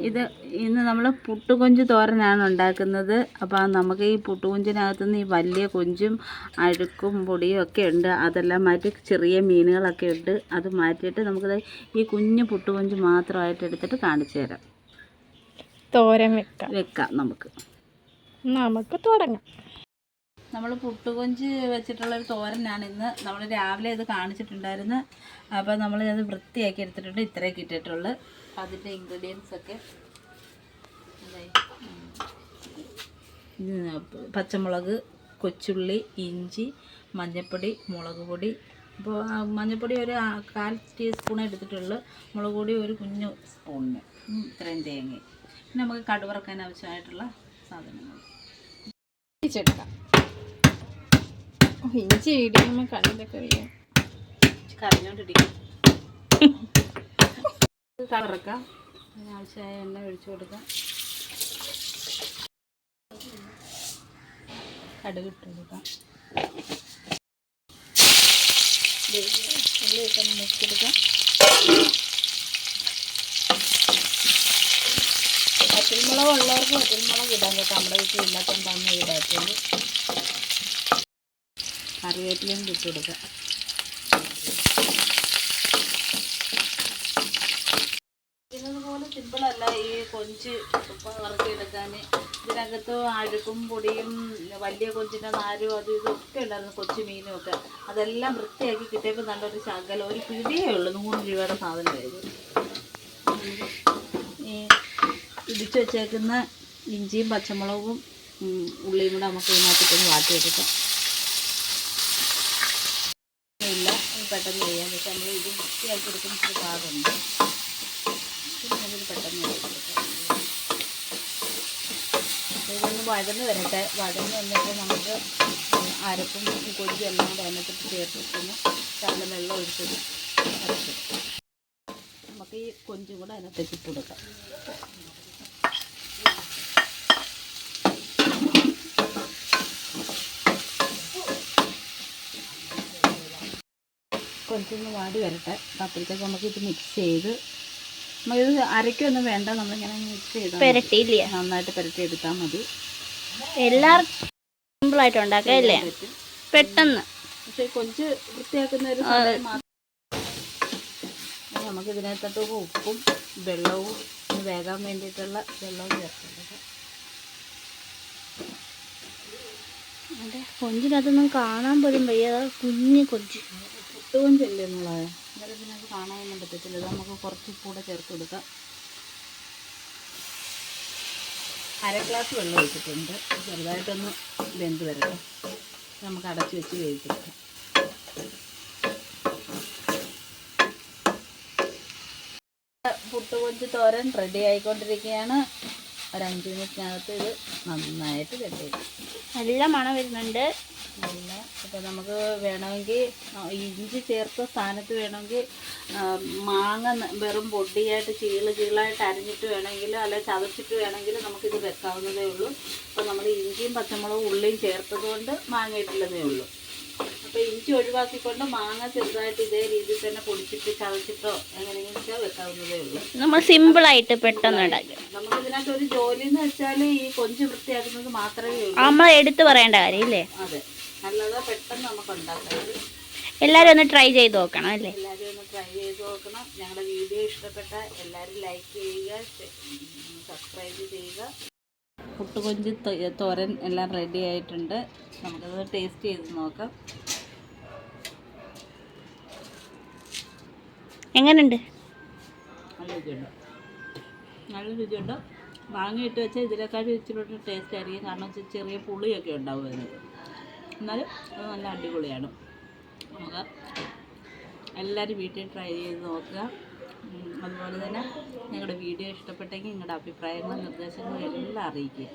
ഇത് ഇന്ന് നമ്മൾ പുട്ടുകൊഞ്ച് തോരനാണ് ഉണ്ടാക്കുന്നത്. അപ്പോൾ നമുക്ക് ഈ പുട്ടുകൊഞ്ചിനകത്ത് നിന്ന് ഈ വലിയ കൊഞ്ചും അഴുക്കും പൊടിയും ഒക്കെ ഉണ്ട്. അതെല്ലാം മാറ്റി ചെറിയ മീനുകളൊക്കെ ഉണ്ട്. അത് മാറ്റിയിട്ട് നമുക്കത് ഈ കുഞ്ഞു പുട്ടുകൊഞ്ച് മാത്രമായിട്ട് എടുത്തിട്ട് കാണിച്ചു തരാം. തോരൻ വെക്കാം. വെക്കാം നമുക്ക്. നമുക്ക് തുടങ്ങാം. നമ്മൾ പുട്ടുകൊഞ്ച് വെച്ചിട്ടുള്ളൊരു തോരനാണ് ഇന്ന്. നമ്മൾ രാവിലെ ഇത് കാണിച്ചിട്ടുണ്ടായിരുന്നു. അപ്പോൾ നമ്മൾ അത് വൃത്തിയാക്കി എടുത്തിട്ടുണ്ട്. ഇത്രയൊക്കെ ഇട്ടിട്ടുള്ളു. അതിന്റെ ഇൻഗ്രീഡിയൻസ് ഒക്കെ പച്ചമുളക് കൊച്ചുള്ളി ഇഞ്ചി മഞ്ഞൾപ്പൊടി മുളക് പൊടി. അപ്പോൾ മഞ്ഞൾപ്പൊടി ഒരു കാൽ ടീസ്പൂൺ എടുത്തിട്ടുള്ളു. മുളക് പൊടി ഒരു കുഞ്ഞു സ്പൂണിന് ഇത്രയും തേങ്ങ പിന്നെ നമുക്ക് കടുവറക്കാൻ ആവശ്യമായിട്ടുള്ള സാധനങ്ങൾ. ഓ, ഇഞ്ചി ഇടിയുമ്പോൾ കണ്ണിലൊക്കെ വീഴും കരഞ്ഞോണ്ടിരിക്കും. അതിനാവശ്യമായ എണ്ണ ഒഴിച്ചു കൊടുക്കാം. കടുകിട്ട് കൊടുക്കാം. ദേ, ഉള്ളി ഇട്ടൊന്ന് മുക്കിയെടുക്കാം വറ്റൽമുളക് ഉള്ളവർക്ക് വറ്റൽമുളക് ഇടാൻ കേട്ടോ. നമ്മുടെ വീട്ടിൽ ഇല്ലാത്തതുകൊണ്ടാണ് ഇടാത്തത് കറിവേപ്പിലയും ഇട്ട് കൊടുക്കുക. സിമ്പിളല്ല ഈ കൊഞ്ച് വറുത്തെടുക്കാൻ ഇതിനകത്ത് അഴുക്കും പൊടിയും വലിയ കൊഞ്ചിന്റെ നാരും അതും ഇതും ഒക്കെ ഉണ്ടായിരുന്നു. കൊച്ചു മീനും ഒക്കെ. അതെല്ലാം വൃത്തിയാക്കി കിട്ടിയപ്പോൾ നല്ലൊരു ശകലം. ഒരു പിടിയേ ഉള്ളൂ. നൂറ് രൂപയുടെ സാധനമായിരുന്നു ഈ ഇടിച്ചു വെച്ചേക്കുന്ന ഇഞ്ചിയും പച്ചമുളകും ഉള്ളിയും കൂടെ നമുക്ക് ഇതിനകത്തിട്ടൊന്ന് വാട്ടിയെടുക്കാം. പെട്ടെന്ന് ചെയ്യാം പക്ഷെ നമ്മൾ ഇത് വൃത്തിയാക്കി എടുക്കുന്ന ഒരു ഭാഗമുണ്ട്. നമുക്കിത് പെട്ടെന്ന് ഇതൊന്ന് വഴന്ന് വരട്ടെ. വഴന്ന് വന്നിട്ട് നമുക്ക് അരപ്പും കൊഞ്ചും എല്ലാം കൂടെ അതിനകത്ത് ചേർത്തിട്ടൊന്ന് ശകലം വെള്ളം ഒഴിച്ചത് നമുക്ക് ഈ കൊഞ്ചും കൂടെ അതിനകത്തേക്ക് കൊടുക്കാം. കുറച്ചൊന്ന് വാടി വരട്ടെ. അപ്പോഴത്തേക്ക് നമുക്ക് ഇത് മിക്സ് ചെയ്ത് നമുക്കിത് അരയ്ക്കൊന്നും വേണ്ട. നമ്മളിങ്ങനെ മിക്സ് ചെയ്ത് പെരട്ടിയില്ലേ? നന്നായിട്ട് പുരട്ടി എടുത്താൽ മതി എല്ലാവർക്കും സിമ്പിളായിട്ട് ഉണ്ടാക്കാം അല്ലേ? പെട്ടെന്ന്. പക്ഷെ കൊഞ്ച് വൃത്തിയാക്കുന്ന ഒരു നമുക്ക് ഇതിനകത്തോട്ട് ഉപ്പും വെള്ളവും വേകാൻ വേണ്ടിയിട്ടുള്ള വെള്ളവും ചേർക്കേണ്ടത്. അതെ കൊഞ്ചിനകത്തൊന്നും കാണാൻ പോലും വയ്യ കുഞ്ഞ് കുഞ്ഞു കൊഞ്ച്. പുട്ടുകൊഞ്ചല്ലേ എന്നുള്ളത് അന്നേരം ഇതിനകത്ത് കാണാനൊന്നും പറ്റത്തില്ല. നമുക്ക് കുറച്ച് കൂടെ ചേർത്ത് കൊടുക്കാം. അര ഗ്ലാസ് വെള്ളം ഒഴിച്ചിട്ടുണ്ട്. ചെറുതായിട്ടൊന്ന് വെന്ത് വരട്ടെ. നമുക്ക് അടച്ചു വെച്ച് വേവിച്ചെടുക്കാം. പുട്ടുകൊഞ്ച് തോരൻ റെഡി ആയിക്കൊണ്ടിരിക്കുകയാണ്. ഒരു അഞ്ച് മിനിറ്റിനകത്ത് ഇത് നന്നായിട്ട് വെട്ടി നല്ല മണം വരുന്നുണ്ട്. നല്ല ഇപ്പം നമുക്ക് വേണമെങ്കിൽ ഇഞ്ചി ചേർത്ത സ്ഥാനത്ത് വേണമെങ്കിൽ മാങ്ങ വെറും പൊടിയായിട്ട് ചീൾ ചീളായിട്ട് അരിഞ്ഞിട്ട് വേണമെങ്കിൽ അല്ലെ ചതച്ചിട്ട് വേണമെങ്കിൽ നമുക്കിത് വെക്കാവുന്നതേ ഉള്ളൂ. അപ്പോൾ നമ്മൾ ഇഞ്ചിയും പച്ചമുളകും ഉള്ളിയും ചേർത്തത് കൊണ്ട് മാങ്ങ ഉള്ളൂ. അപ്പോൾ ഇഞ്ചി ഒഴിവാക്കിക്കൊണ്ട് മാങ്ങ ചെറുതായിട്ട് ഇതേ രീതിയിൽ തന്നെ പൊടിച്ചിട്ട് ചതച്ചിട്ടോ എങ്ങനെയെങ്കിലും വെച്ചാൽ വെക്കാവുന്നതേ ഉള്ളൂ. നമ്മൾ സിമ്പിളായിട്ട് പെട്ടെന്ന് ഉണ്ടാക്കും. നമുക്ക് ഇതിനകത്ത് ഒരു ജോലി എന്ന് വെച്ചാൽ ഈ കൊഞ്ച് വൃത്തിയാക്കുന്നത് മാത്രമേ ഉള്ളൂ. നമ്മൾ എടുത്തു പറയേണ്ട കാര്യമില്ലേ? അതെ. അല്ലാതെ പെട്ടെന്ന് നമുക്ക് ഉണ്ടാക്കാം. എല്ലാവരും ഒന്ന് ട്രൈ ചെയ്ത് നോക്കണം അല്ലേ? എല്ലാവരും ഒന്ന് ട്രൈ ചെയ്ത് നോക്കണം. ഞങ്ങളുടെ വീഡിയോ ഇഷ്ടപ്പെട്ട എല്ലാവരും ലൈക്ക് ചെയ്യുക സബ്സ്ക്രൈബ് ചെയ്യുക. പുട്ടുകൊഞ്ച് തോരൻ എല്ലാം റെഡി ആയിട്ടുണ്ട്. നമുക്കത് ടേസ്റ്റ് ചെയ്ത് നോക്കാം. എങ്ങനെയുണ്ട് നല്ല രുചിയുണ്ട്. നല്ല രുചിയുണ്ട്. മാങ്ങയിട്ട് വെച്ചാൽ ഇതിനേക്കാളും ഇച്ചിരി ടേസ്റ്റ് ആയിരിക്കും. കാരണം വെച്ചാൽ ചെറിയ പുളിയൊക്കെ ഉണ്ടാവും അതിന് എന്നാലും അത് നല്ല അടിപൊളിയാണ്. നമുക്ക് എല്ലാവരും വീട്ടിൽ ട്രൈ ചെയ്ത് നോക്കുക അതുപോലെ തന്നെ ഞങ്ങളുടെ വീഡിയോ ഇഷ്ടപ്പെട്ടെങ്കിൽ നിങ്ങളുടെ അഭിപ്രായങ്ങളും നിർദ്ദേശങ്ങളും എല്ലാം അറിയിക്കുക.